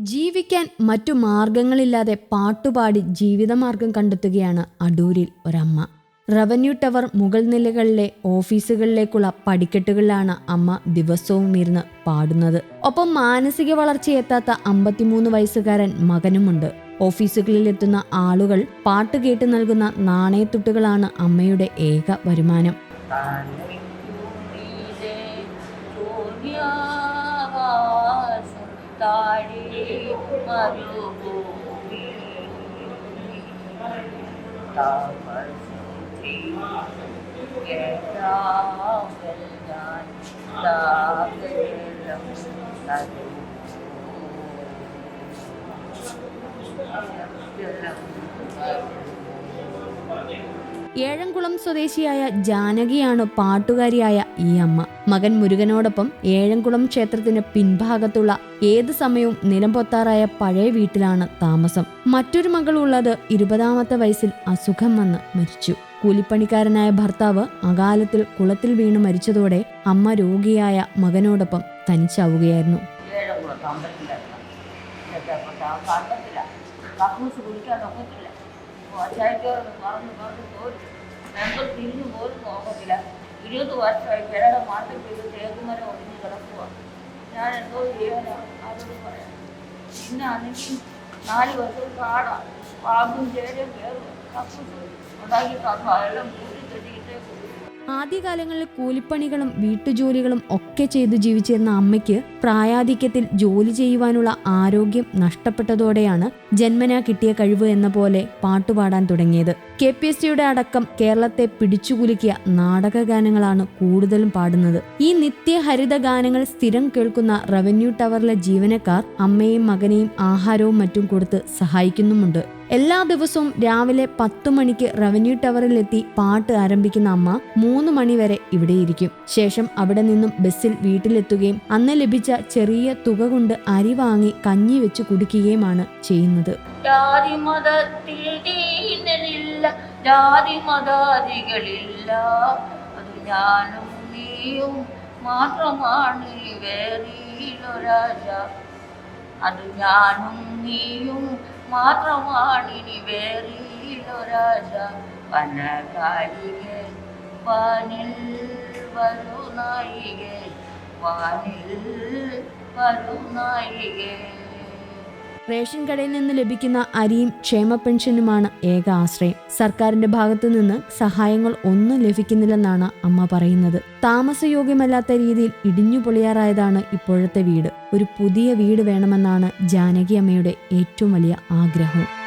ജീവിക്കാൻ മറ്റു മാർഗങ്ങളില്ലാതെ പാട്ടുപാടി ജീവിതമാർഗം കണ്ടെത്തുകയാണ് അടൂരിൽ ഒരമ്മ. റവന്യൂ ടവർ മുകൾ നിലകളിലെ ഓഫീസുകളിലേക്കുള്ള പടിക്കെട്ടുകളിലാണ് അമ്മ ദിവസവും ഇരുന്ന് പാടുന്നത്. ഒപ്പം മാനസിക വളർച്ചയെത്താത്ത അമ്പത്തിമൂന്ന് വയസ്സുകാരൻ മകനുമുണ്ട്. ഓഫീസുകളിൽ എത്തുന്ന ആളുകൾ പാട്ട് കേട്ട് നൽകുന്ന നാണയത്തുട്ടുകളാണ് അമ്മയുടെ ഏക വരുമാനം. താഴെ മരുഭൂമി. താമസിച്ച് കേട്ടാവൽ ഞാൻ ദാഹജലം തരൂ. ജലം തരൂ. ഏഴംകുളം സ്വദേശിയായ ജാനകിയാണ് പാട്ടുകാരിയായ ഈ അമ്മ. മകൻ മുരുകനോടൊപ്പം ഏഴംകുളം ക്ഷേത്രത്തിന് പിൻഭാഗത്തുള്ള ഏത് സമയവും നിലംപൊത്താറായ പഴയ വീട്ടിലാണ് താമസം. മറ്റൊരു മകൾ ഉള്ളത് ഇരുപതാമത്തെ വയസ്സിൽ അസുഖം വന്ന് മരിച്ചു. കൂലിപ്പണിക്കാരനായ ഭർത്താവ് അകാലത്തിൽ കുളത്തിൽ വീണ് മരിച്ചതോടെ അമ്മ രോഗിയായ മകനോടൊപ്പം തനിച്ചാവുകയായിരുന്നു. കണ്ടത്തില്ല അച്ചായിട്ട് മറന്ന് മറന്ന് പോലും ഞങ്ങൾ തിരിഞ്ഞു പോലും നോക്കത്തില്ല. ഇരുപത് വർഷമായി കിഴടെ മാറ്റി ചെയ്ത് തേക്കുമരം ഒഴിഞ്ഞ് കിടക്കുവാണ് ഞാൻ എന്തോ ചെയ്യാനോ അതൊന്നും പറയാം? പിന്നെ ആണെങ്കിൽ നാല് വർഷം കാടാ. പാമ്പും ചേരും കയറും കപ്പും ഉണ്ടാക്കി തന്നു അതെല്ലാം കെട്ടിയിട്ടേ കൊടുക്കും ആദ്യകാലങ്ങളിൽ കൂലിപ്പണികളും വീട്ടുജോലികളും ഒക്കെ ചെയ്തു ജീവിച്ചിരുന്ന അമ്മയ്ക്ക് പ്രായാധിക്യത്തിൽ ജോലി ചെയ്യുവാനുള്ള ആരോഗ്യം നഷ്ടപ്പെട്ടതോടെയാണ് ജന്മനാ കിട്ടിയ കഴിവ് എന്ന പോലെ പാട്ടുപാടാൻ തുടങ്ങിയത്. കെ പി എസ് സിയുടെ അടക്കം കേരളത്തെ പിടിച്ചുകുലുക്കിയ നാടകഗാനങ്ങളാണ് കൂടുതലും പാടുന്നത്. ഈ നിത്യഹരിത ഗാനങ്ങൾ സ്ഥിരം കേൾക്കുന്ന റവന്യൂ ടവറിലെ ജീവനക്കാർ അമ്മയും മകനെയും ആഹാരവും മറ്റും കൊടുത്ത് സഹായിക്കുന്നുമുണ്ട്. എല്ലാ ദിവസവും രാവിലെ പത്തു മണിക്ക് റവന്യൂ ടവറിലെത്തി പാട്ട് ആരംഭിക്കുന്ന അമ്മ മൂന്ന് മണിവരെ ഇവിടെയിരിക്കും. ശേഷം അവിടെ നിന്നും ബസ്സിൽ വീട്ടിലെത്തുകയും അന്ന് ലഭിച്ച ചെറിയ തുക കൊണ്ട് അരി വാങ്ങി കഞ്ഞി വെച്ച് കുടിക്കുകയുമാണ് ചെയ്യുന്നത്. അത് ഞാനും നീയും മാത്രമാണ് ഇനി വേറിയിലൊരാശ വനകാലികെ വാനിൽ വരുനായികെ വാനിൽ വരുനായികെ. റേഷൻ കടയിൽ നിന്ന് ലഭിക്കുന്ന അരിയും ക്ഷേമ പെൻഷനുമാണ് ഏക ആശ്രയം. സർക്കാരിന്റെ ഭാഗത്തു നിന്ന് സഹായങ്ങൾ ഒന്നും ലഭിക്കുന്നില്ലെന്നാണ് അമ്മ പറയുന്നത്. താമസയോഗ്യമല്ലാത്ത രീതിയിൽ ഇടിഞ്ഞു പൊളിയാറായതാണ് ഇപ്പോഴത്തെ വീട്. ഒരു പുതിയ വീട് വേണമെന്നാണ് ജാനകി അമ്മയുടെ ഏറ്റവും വലിയ ആഗ്രഹവും